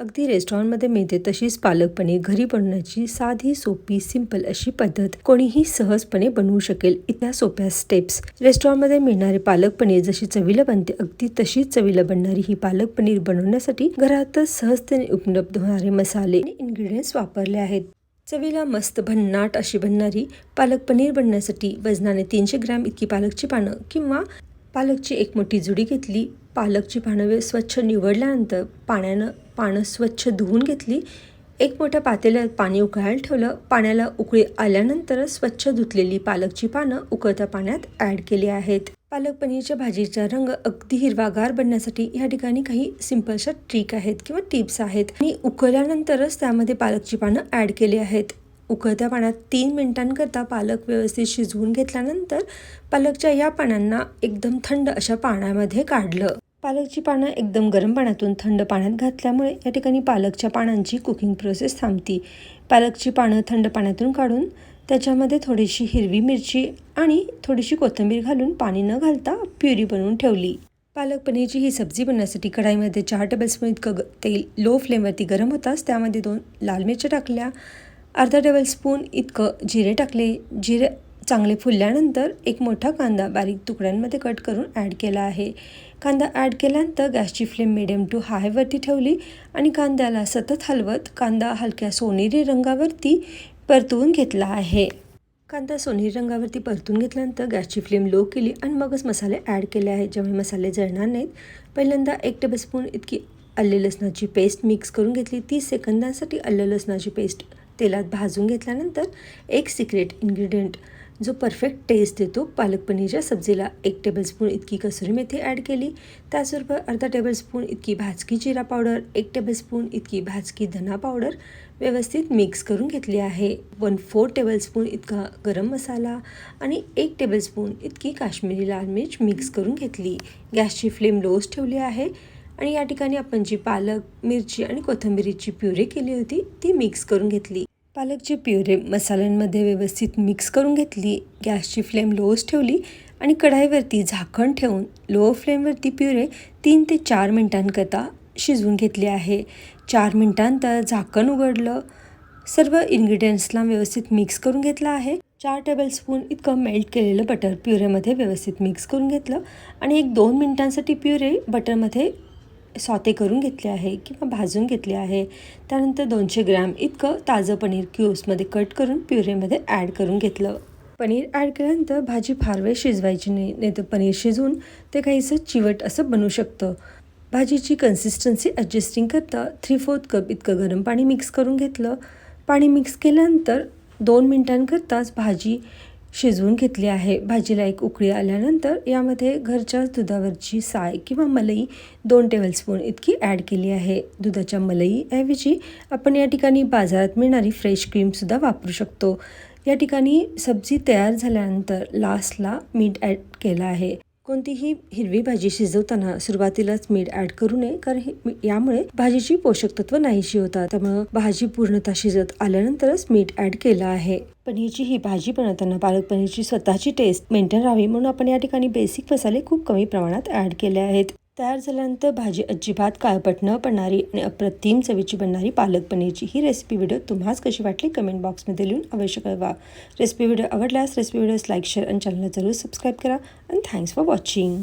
अगदी रेस्टॉरंटमध्ये मिळते तशीच पालक पनीर घरी बनवण्याची साधी सोपी सिंपल अशी पद्धत कोणीही सहजपणे बनवू शकेल इतक्या सोप्या स्टेप्स रेस्टॉरंटमध्ये मिळणारे पालक पनीर जशी चवीला बनते अगदी तशीच चवीला बनणारी ही पालक पनीर बनवण्यासाठी घरातच सहजतेने उपलब्ध होणारे मसाले आणि इन्ग्रेडियंट्स वापरले आहेत. चवीला मस्त भन्नाट अशी बनणारी पालक पनीर बनण्यासाठी वजनाने तीनशे ग्रॅम इतकी पालकची पानं किंवा पालकची एक मोठी जुडी घेतली. पालकची पानं स्वच्छ निवडल्यानंतर पाण्यानं पानं स्वच्छ धुवून घेतली. एक मोठ्या पातेल्यात पाणी उकळायला ठेवलं. पाण्याला उकळी आल्यानंतर स्वच्छ धुतलेली पालकची पानं उकळत्या पाण्यात ॲड केली आहेत. पालक पनीरच्या भाजीचा रंग अगदी हिरवागार बनण्यासाठी या ठिकाणी काही सिंपलशा ट्रिक आहेत किंवा टिप्स आहेत. आणि उकळल्यानंतरच त्यामध्ये पालकची पानं ॲड केली आहेत. उकळत्या पाण्यात तीन मिनिटांकरता पालक व्यवस्थित शिजवून घेतल्यानंतर पालकच्या या पानांना एकदम थंड अशा पाण्यामध्ये काढलं. पालकची पानं एकदम गरम पाण्यातून थंड पाण्यात घातल्यामुळे या ठिकाणी पालकच्या पानांची कुकिंग प्रोसेस थांबती. पालकची पानं थंड पाण्यातून काढून त्याच्यामध्ये थोडीशी हिरवी मिरची आणि थोडीशी कोथिंबीर घालून पाणी न घालता प्युरी बनवून ठेवली. पालक पनीरची ही सब्जी बनवण्यासाठी कढाईमध्ये चार टेबलस्पून इतकं तेल लो फ्लेमवरती गरम होताच त्यामध्ये दोन लाल मिरच्या टाकल्या. अर्धा टेबलस्पून इतकं जिरे टाकले. जिरे चांगले फुलल्यानंतर एक मोठा कांदा बारीक तुकड्यांमध्ये कट करून ॲड केला आहे. कांदा ॲड केल्यानंतर गॅसची फ्लेम मिडियम टू हायवरती ठेवली आणि कांद्याला सतत हलवत कांदा हलक्या सोनेरी रंगावरती परतवून घेतला आहे. कांदा सोनेरी रंगावरती परतून घेतल्यानंतर गॅसची फ्लेम लो केली आणि मगच मसाले ॲड केले आहेत. ज्यामुळे मसाले जळणार नाहीत पहिल्यांदा एक टेबलस्पून इतकी आले लसणाची पेस्ट मिक्स करून घेतली. तीस सेकंदांसाठी आलं लसणाची पेस्ट तेलात भाजून घेतल्यानंतर एक सिक्रेट इन्ग्रेडियंट जो परफेक्ट टेस्ट देतो पालक पनीरच्या सब्जीला. एक टेबलस्पून इतकी कसुरी मेथी ॲड केली. त्याचबरोबर अर्धा टेबलस्पून इतकी भाजकी जिरा पावडर एक टेबलस्पून इतकी भाजकी धना पावडर व्यवस्थित मिक्स करून घेतली आहे. वन फोर टेबलस्पून इतका गरम मसाला आणि एक टेबलस्पून इतकी काश्मीरी लाल मिर्च मिक्स करून घेतली. गॅसची फ्लेम लोच ठेवली आहे आणि या ठिकाणी आपण जी पालक मिरची आणि कोथिंबिरीची प्युरी केली होती ती मिक्स करून घेतली. पालकची प्युरे मसाल्यांमध्ये व्यवस्थित मिक्स करून घेतली गॅसची फ्लेम लोच ठेवली आणि कढाईवरती झाकण ठेवून लो फ्लेमवरती प्युरे तीन ते चार मिनिटांकरता शिजवून घेतली आहे. चार मिनिटांतर झाकण उघडलं. सर्व इन्ग्रेडियंट्सला व्यवस्थित मिक्स करून घेतलं आहे. चार टेबलस्पून इतकं मेल्ट केलेलं बटर प्युरेमध्ये व्यवस्थित मिक्स करून घेतलं आणि एक दोन मिनिटांसाठी प्युरे बटरमध्ये सॉते करून घेतले आहे किंवा भाजून घेतले आहे. त्यानंतर दोनशे ग्रॅम इतकं ताजं पनीर क्यूब्समध्ये कट करून प्युरेमध्ये ॲड करून घेतलं. पनीर ॲड केल्यानंतर भाजी फार वेळ शिजवायची नाही नाही तर पनीर शिजवून ते काहीसं चिवट असं बनू शकतं. भाजीची कन्सिस्टन्सी ॲडजस्टिंग करता थ्री फोर्थ कप इतकं गरम पाणी मिक्स करून घेतलं. पाणी मिक्स केल्यानंतर दोन मिनिटांकरताच भाजी शिजवून घेतली आहे. भाजीला एक उकळी आल्यानंतर यामध्ये घरच्याच दुधावरची साय किंवा मलई दोन टेबलस्पून इतकी ॲड केली आहे. दुधाच्या मलईऐवजी आपण या ठिकाणी बाजारात मिळणारी फ्रेश क्रीमसुद्धा वापरू शकतो. या ठिकाणी सब्जी तयार झाल्यानंतर लास्टला मीठ ॲड केलं आहे. कोणतीही हिरवी भाजी शिजवताना सुरुवातीलाच मीठ ॲड करू नये कारण हे मी- यामुळे भाजीची पोषक तत्व नाहीशी होतात. त्यामुळं भाजी पूर्णतः शिजत आल्यानंतरच मीठ ॲड केलं आहे. पनीरची ही भाजी बनवताना पालक पनीरची स्वतःची टेस्ट मेंटेन राहावी म्हणून आपण या ठिकाणी बेसिक मसाले खूप कमी प्रमाणात ॲड केले आहेत. तयार झाल्यानंतर भाजी अजिबात काळपट न पडणारी आणि अप्रतिम चवीची बनणारी पालक पनीरची ही रेसिपी व्हिडिओ तुम्हाच कशी वाटली कमेंट बॉक्समध्ये लिहून अवश्य कळवा. रेसिपी व्हिडिओ आवडल्यास रेसिपी व्हिडिओज लाईक शेअर आणि चॅनलला जरूर सबस्क्राईब करा. आणि थँक्स फॉर वॉचिंग